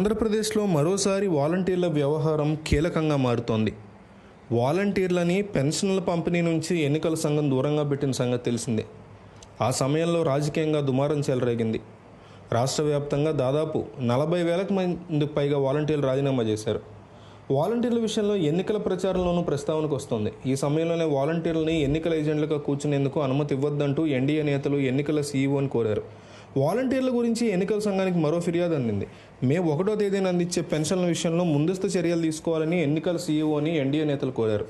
ఆంధ్రప్రదేశ్లో మరోసారి వాలంటీర్ల వ్యవహారం కీలకంగా మారుతోంది. వాలంటీర్లని పెన్షన్ల పంపిణీ నుంచి ఎన్నికల సంఘం దూరంగా పెట్టిన సంగతి తెలిసిందే. ఆ సమయంలో రాజకీయంగా దుమారం చెలరేగింది. రాష్ట్ర వ్యాప్తంగా దాదాపు నలభై వేలకు మందికి పైగా వాలంటీర్లు రాజీనామా చేశారు. వాలంటీర్ల విషయంలో ఎన్నికల ప్రచారంలోనూ ప్రస్తావనకు వస్తుంది. ఈ సమయంలోనే వాలంటీర్లని ఎన్నికల ఏజెంట్లుగా కూర్చునేందుకు అనుమతి ఇవ్వద్దంటూ ఎన్డీఏ నేతలు ఎన్నికల సీఈఓని కోరారు. వాలంటీర్ల గురించి ఎన్నికల సంఘానికి మరో ఫిర్యాదు అందింది. మే ఒకటో తేదీన అందించే పెన్షన్ల విషయంలో ముందస్తు చర్యలు తీసుకోవాలని ఎన్నికల సీఈఓని ఎన్డీఏ నేతలు కోరారు.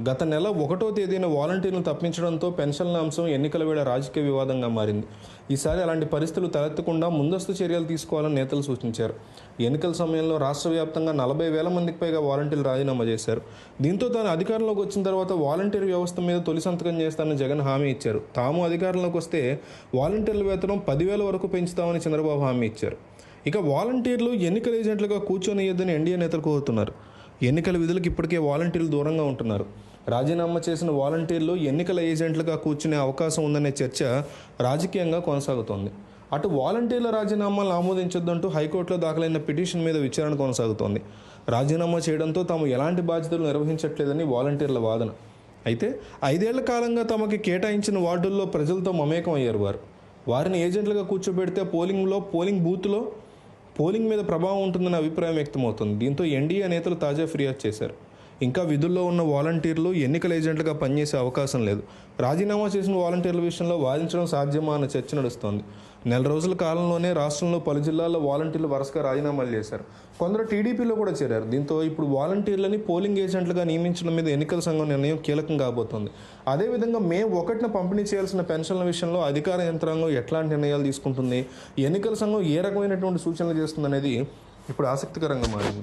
గత నెల ఒకటో తేదీన వాలంటీర్లను తప్పించడంతో పెన్షన్ల అంశం ఎన్నికల వేళ రాజకీయ వివాదంగా మారింది. ఈసారి అలాంటి పరిస్థితులు తలెత్తకుండా ముందస్తు చర్యలు తీసుకోవాలని నేతలు సూచించారు. ఎన్నికల సమయంలో రాష్ట్ర వ్యాప్తంగా నలభై వేల మందికి పైగా వాలంటీర్లు రాజీనామా చేశారు. దీంతో తాను అధికారంలోకి వచ్చిన తర్వాత వాలంటీర్ వ్యవస్థ మీద తొలి సంతకం చేస్తానని జగన్ హామీ ఇచ్చారు. తాము అధికారంలోకి వస్తే వాలంటీర్ల వేతనం పదివేల వరకు పెంచుతామని చంద్రబాబు హామీ ఇచ్చారు. ఇక వాలంటీర్లు ఎన్నికల ఏజెంట్లుగా కూర్చొనియొద్దని ఎన్డీఏ నేతలు కోరుతున్నారు. ఎన్నికల విధులకు ఇప్పటికే వాలంటీర్లు దూరంగా ఉంటున్నారు. రాజీనామా చేసిన వాలంటీర్లు ఎన్నికల ఏజెంట్లుగా కూర్చునే అవకాశం ఉందనే చర్చ రాజకీయంగా కొనసాగుతోంది. అటు వాలంటీర్ల రాజీనామాలను ఆమోదించొద్దంటూ హైకోర్టులో దాఖలైన పిటిషన్ మీద విచారణ కొనసాగుతోంది. రాజీనామా చేయడంతో తాము ఎలాంటి బాధ్యతలు నిర్వహించట్లేదని వాలంటీర్ల వాదన. అయితే ఐదేళ్ళ కాలంగా తమకి కేటాయించిన వార్డుల్లో ప్రజలతో మమేకం అయ్యారు వారు. వారిని ఏజెంట్లుగా కూర్చోబెడితే పోలింగ్లో పోలింగ్ బూత్లో పోలింగ్ మీద ప్రభావం ఉంటుందన్న అభిప్రాయం వ్యక్తమవుతుంది. దీంతో ఎన్డీఏ నేతలు తాజా ఫిర్యాదు చేశారు. ఇంకా విధుల్లో ఉన్న వాలంటీర్లు ఎన్నికల ఏజెంట్లుగా పనిచేసే అవకాశం లేదు. రాజీనామా చేసిన వాలంటీర్ల విషయంలో వాదించడం సాధ్యమా అన్న చర్చ నడుస్తోంది. నెల రోజుల కాలంలోనే రాష్ట్రంలో పలు జిల్లాల్లో వాలంటీర్లు వరుసగా రాజీనామాలు చేశారు. కొందరు టీడీపీలో కూడా చేరారు. దీంతో ఇప్పుడు వాలంటీర్లని పోలింగ్ ఏజెంట్లుగా నియమించడం మీద ఎన్నికల సంఘం నిర్ణయం కీలకం కాబోతోంది. అదేవిధంగా మే ఒకటిన పంపిణీ చేయాల్సిన పెన్షన్ల విషయంలో అధికార యంత్రాంగం ఎట్లాంటి నిర్ణయాలు తీసుకుంటుంది? ఎన్నికల సంఘం ఏ రకమైనటువంటి సూచనలు చేస్తుంది అనేది ఇప్పుడు ఆసక్తికరంగా మారింది.